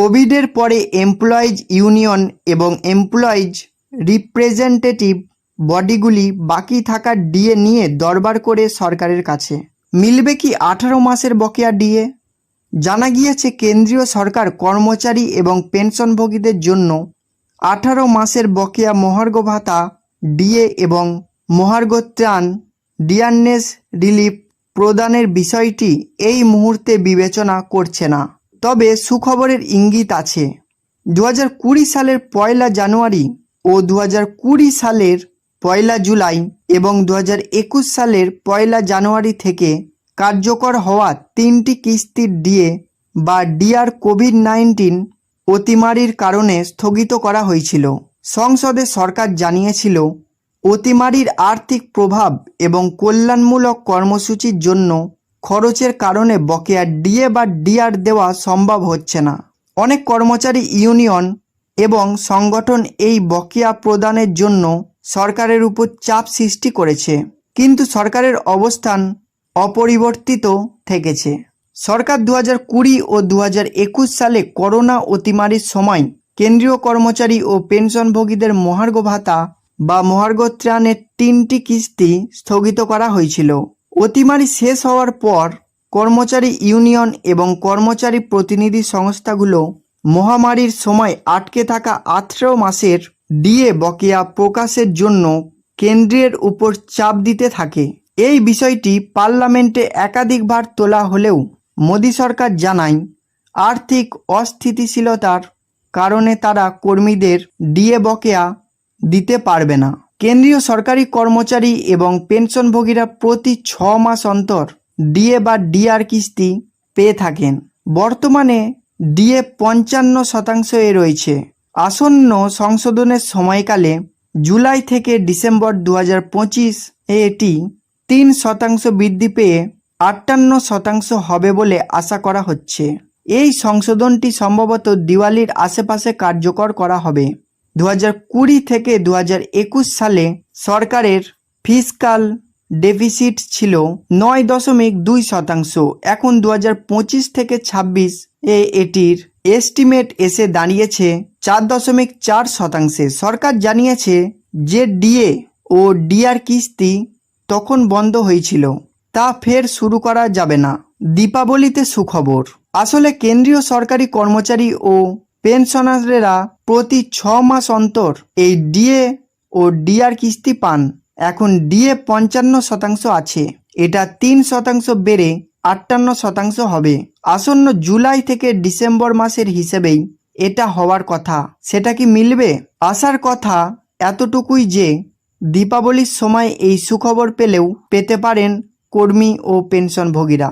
কোভিডের পরে employees union এবং এমপ্লয়িজ রিপ্রেজেন্টেটিভ বডিগুলি বাকি থাকা ডিএ নিয়ে দরবার করে সরকারের কাছে। মিলবে কি আঠারো মাসের বকেয়া ডিএ? জানা গিয়েছে কেন্দ্রীয় সরকার কর্মচারী এবং পেনশনভোগীদের জন্য আঠারো মাসের বকেয়া মহার্ঘ ভাতা, ডিএ এবং মহার্ঘ ত্রাণ ডিয়ারনেস রিলিফ প্রদানের বিষয়টি এই মুহূর্তে বিবেচনা করছে না। তবে সুখবরের ইঙ্গিত আছে। দু কুড়ি সালের পয়লা জানুয়ারি ও দু কুড়ি সালের পয়লা জুলাই এবং দু একুশ সালের পয়লা জানুয়ারি থেকে কার্যকর হওয়া তিনটি কিস্তির ডিএ বা ডিআর কোভিড নাইন্টিন অতিমারির কারণে স্থগিত করা হয়েছিল। সংসদে সরকার জানিয়েছিল, অতিমারির আর্থিক প্রভাব এবং কল্যাণমূলক কর্মসূচির জন্য খরচের কারণে বকেয়া ডিএ বা ডিআর দেওয়া সম্ভব হচ্ছে না। অনেক কর্মচারী ইউনিয়ন এবং সংগঠন এই বকেয়া প্রদানের জন্য সরকারের উপর চাপ সৃষ্টি করেছে, কিন্তু সরকারের অবস্থান অপরিবর্তিত থেকেছে। সরকার দু হাজার কুড়ি ও দু হাজার একুশ সালে করোনা অতিমারির সময় কেন্দ্রীয় কর্মচারী ও পেনশনভোগীদের মহার্ঘ ভাতা বা মহার্ঘ ত্রাণের তিনটি কিস্তি স্থগিত করা হয়েছিল। অতিমারি শেষ হওয়ার পর কর্মচারী ইউনিয়ন এবং কর্মচারী প্রতিনিধি সংস্থাগুলো মহামারীর সময় আটকে থাকা আঠেরো মাসের ডিএ বকেয়া প্রকাশের জন্য কেন্দ্রের উপর চাপ দিতে থাকে। এই বিষয়টি পার্লামেন্টে একাধিকবার তোলা হলেও মোদী সরকার জানায়, আর্থিক অস্থিতিশীলতার কারণে তারা কর্মীদের ডিএ বকেয়া দিতে পারবে না। কেন্দ্রীয় সরকারি কর্মচারী এবং পেনশনভোগীরা প্রতি ছ মাস অন্তর ডিএ বা ডিআর কিস্তি পেয়ে থাকেন। বর্তমানে ডিএ পঞ্চান্ন শতাংশ এ রয়েছে। আসন্ন সংশোধনের সময়কালে জুলাই থেকে ডিসেম্বর দু হাজার পঁচিশ এ এটি তিন শতাংশ বৃদ্ধি পেয়ে আটান্ন শতাংশ হবে বলে আশা করা হচ্ছে। এই সংশোধনটি সম্ভবত দিওয়ালির আশেপাশে কার্যকর করা হবে। দু কুড়ি থেকে দু হাজার একুশ সালে সরকারের ফিসকাল ডেফিসিট ছিল নয় দশমিক দুই শতাংশ। এখন দু হাজার পঁচিশ থেকে ছাব্বিশ এ এটির এস্টিমেট এসে দাঁড়িয়েছে চার দশমিক চার শতাংশে। সরকার জানিয়েছে যে ডিএ ও ডিআর কিস্তি তখন বন্ধ হয়েছিল, তা ফের শুরু করা যাবে না। দীপাবলিতে সুখবর। আসলে কেন্দ্রীয় সরকারি কর্মচারী ও পেনশনাররা প্রতি ছ মাস অন্তর এই ডিএ ও ডিআর কিস্তি পান। এখন ডিএ পঞ্চান্ন শতাংশ আছে। এটা তিন শতাংশ বেড়ে আটান্ন শতাংশ হবে। আসন্ন জুলাই থেকে ডিসেম্বর মাসের হিসেবেই এটা হওয়ার কথা। সেটা কি মিলবে? আসার কথা এতটুকুই যে দীপাবলির সময় এই সুখবর পেলেও পেতে পারেন কর্মী ও পেনশনভোগীরা।